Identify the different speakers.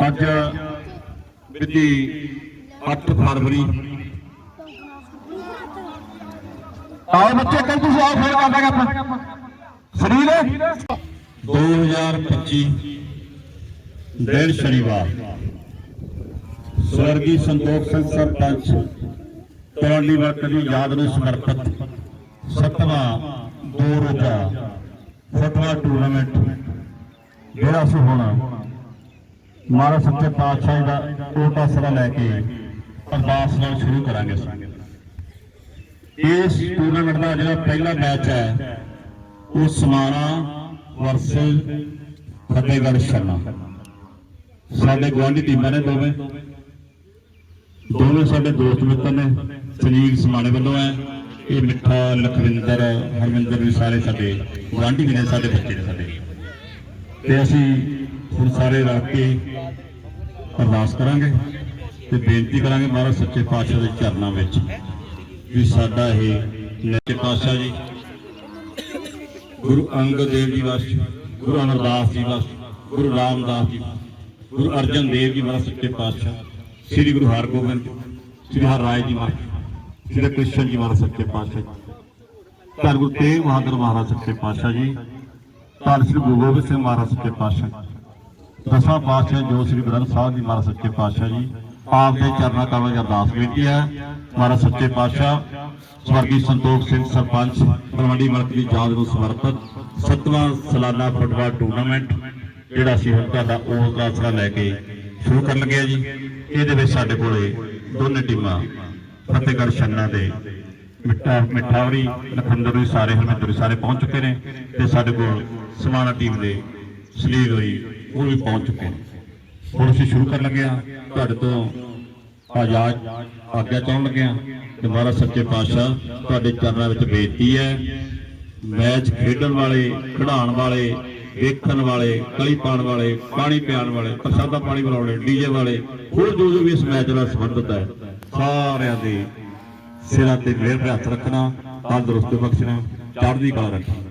Speaker 1: ਅੱਜ ਮਿਤੀ 8 ਫਰਵਰੀ।
Speaker 2: ਆਓ ਬੱਚੇ ਕੱਲ ਤੁਸੀਂ ਆਓ, ਫੇਰ ਕਰ ਆਪਾਂ ਸਰੀਰ?
Speaker 1: 2025 ਦਿਨ ਸ਼ਨੀਵਾਰ। ਸਵਰਗੀ ਸੰਤੋਖ ਸਿੰਘ ਸਰਪੰਚ ਤਲਵੰਡੀ ਵਕਤ ਦੀ ਯਾਦ ਨੂੰ ਸਮਰਪਿਤ, ਸੱਤਵਾਂ ਦੋ ਰੋਜ਼ਾ ਫੁੱਟਬਾਲ ਟੂਰਨਾਮੈਂਟ ਜਿਹੜਾ ਅਸੀਂ ਹੁਣ। ਮਹਾਰਾਜ ਸੱਚੇ ਪਾਤਸ਼ਾਹ ਜੀ ਦਾ ਕੋਟ ਆਸਰਾ ਲੈ ਕੇ ਅਰਦਾਸ ਨਾਲ ਸ਼ੁਰੂ ਕਰਾਂਗੇ ਇਸ ਟੂਰਨਾਮੈਂਟ ਦਾ ਜਿਹੜਾ ਪਹਿਲਾ ਮੈਚ ਹੈ, ਉਹ ਸਮਾਣਾ ਵਰਸਸ ਫਤਿਹਗੜ੍ਹ ਸ਼ਰਮਾ। ਸਾਡੇ ਗੁਆਂਢੀ ਟੀਮਾਂ ਨੇ ਦੋਵੇਂ। ਦੋਵੇਂ ਸਾਡੇ ਦੋਸਤ ਮਿੱਤਰ ਨੇ, ਸੁਨੀਲ ਸਮਾਣੇ ਵੱਲੋਂ ਹੈ। ਇਹ ਮਿੱਠਾ ਲਖਵਿੰਦਰ ਹਰਵਿੰਦਰ ਵੀ ਸਾਰੇ ਸਾਡੇ ਗੁਆਂਢੀ ਵੀ ਨੇ, ਸਾਡੇ ਬੱਚੇ ਨੇ ਸਾਡੇ। ਤੇ ਅਸੀਂ ਹੁਣ ਸਾਰੇ ਰਲ ਕੇ ਅਰਦਾਸ ਕਰਾਂਗੇ ਤੇ ਬੇਨਤੀ ਕਰਾਂਗੇ ਮਹਾਰਾਜ ਸੱਚੇ ਪਾਤਸ਼ਾਹ ਦੇ ਚਰਨਾਂ ਵਿੱਚ ਵੀ ਸਾਡਾ ਇਹ ਸੱਚੇ ਪਾਤਸ਼ਾਹ ਜੀ, ਗੁਰੂ ਅੰਗਦ ਦੇਵ ਜੀ ਵਾਸਤੇ, ਗੁਰੂ ਅਮਰਦਾਸ ਜੀ ਵਾਸਤੇ, ਗੁਰੂ ਰਾਮਦਾਸ ਜੀ ਗੁਰੂ ਅਰਜਨ ਦੇਵ ਜੀ ਮਹਾਰਾਜ ਸੱਚੇ ਪਾਤਸ਼ਾਹ, ਸ੍ਰੀ ਗੁਰੂ ਹਰਗੋਬਿੰਦ, ਸ੍ਰੀ ਹਰ ਰਾਏ ਜੀ ਮਹਾਰਾਜ, ਸ੍ਰੀ ਕ੍ਰਿਸ਼ਨ ਜੀ ਮਹਾਰਾਜ ਸੱਚੇ ਪਾਤਸ਼ਾਹ ਧੰਨ ਗੁਰੂ ਤੇਗ ਬਹਾਦਰ ਮਹਾਰਾਜ ਸੱਚੇ ਪਾਤਸ਼ਾਹ ਜੀ, ਧੰਨ ਸ੍ਰੀ ਗੁਰੂ ਗੋਬਿੰਦ ਸਿੰਘ ਮਹਾਰਾਜ ਸੱਚੇ ਪਾਤਸ਼ਾਹ ਦਸਾਂ ਪਾਤਸ਼ਾਹ ਜੋ ਸ੍ਰੀ ਗ੍ਰੰਥ ਸਾਹਿਬ ਜੀ ਮਹਾਰਾਜ ਸੱਚੇ ਪਾਤਸ਼ਾਹ ਜੀ ਆਪ ਦੇ ਚਰਨਾਂ ਕਮਲਾਂ 'ਚ ਅਰਦਾਸ ਬੇਨਤੀ ਹੈ। ਮਹਾਰਾਜ ਸੱਚੇ ਪਾਤਸ਼ਾਹ, ਸਵਰਗੀ ਸੰਤੋਖ ਸਿੰਘ ਸਰਪੰਚ ਤਲਵੰਡੀ ਮਲਕ ਦੀ ਯਾਦ ਨੂੰ ਸਮਰਪਿਤ ਸੱਤਵਾਂ ਸਾਲਾਨਾ ਫੁੱਟਬਾਲ ਟੂਰਨਾਮੈਂਟ, ਜਿਹੜਾ ਸੀ ਹੁਣ ਤੁਹਾਡਾ ਉਸ ਦਾ ਆਸਰਾ ਲੈ ਕੇ ਸ਼ੁਰੂ ਕਰਨ ਲੱਗਿਆ ਜੀ। ਇਹਦੇ ਵਿੱਚ ਸਾਡੇ ਕੋਲੇ ਦੋਨੇ ਟੀਮਾਂ, ਫਤਿਹਗੜ੍ਹ ਛੰਨਾ ਦੇ ਮਿੱਠਾ, ਮਿੱਠਾਵਰੀ ਲਖੰਦਰ ਵੀ ਸਾਰੇ ਹਰਮਿੰਦਰ ਸਾਰੇ ਪਹੁੰਚ ਚੁੱਕੇ ਨੇ ਤੇ ਸਾਡੇ ਕੋਲ ਸਮਾਣਾ ਟੀਮ ਦੇ ਸਲੀਲ ਹੋਈ ਉਹ ਵੀ ਪਹੁੰਚ ਚੁੱਕੇ ਨੇ। ਹੁਣ ਅਸੀਂ ਸ਼ੁਰੂ ਕਰਨ ਲੱਗੇ ਆ ਤੁਹਾਡੇ ਤੋਂ ਆਜ਼ਾਦ ਆਗਿਆ ਚਾਹਣ ਲੱਗੇ ਆ ਤੇ ਮਹਾਰਾਜ ਸੱਚੇ ਪਾਤਸ਼ਾਹ, ਤੁਹਾਡੇ ਚਰਨਾਂ ਵਿੱਚ ਬੇਨਤੀ ਹੈ, ਮੈਚ ਖੇਡਣ ਵਾਲੇ, ਖਿਡਾਉਣ ਵਾਲੇ, ਵੇਖਣ ਵਾਲੇ, ਕਲੀ ਪਾਉਣ ਵਾਲੇ, ਪਾਣੀ ਪਿਆਉਣ ਵਾਲੇ, ਪ੍ਰਸ਼ਾਦਾ ਪਾਣੀ ਬਣਾਉਣੇ ਡੀਜੇ ਵਾਲੇ, ਹੋਰ ਜੋ ਜੋ ਵੀ ਇਸ ਮੈਚ ਨਾਲ ਸੰਬੰਧਿਤ ਹੈ, ਸਾਰਿਆਂ ਦੇ ਸਿਰਾਂ ਤੇ ਮਿਹਰ ਹੱਥ ਰੱਖਣਾ, ਤੰਦਰੁਸਤੀ ਬਖਸ਼ਣਾ, ਚੜ੍ਹਦੀ ਕਲਾ ਰੱਖਣਾ।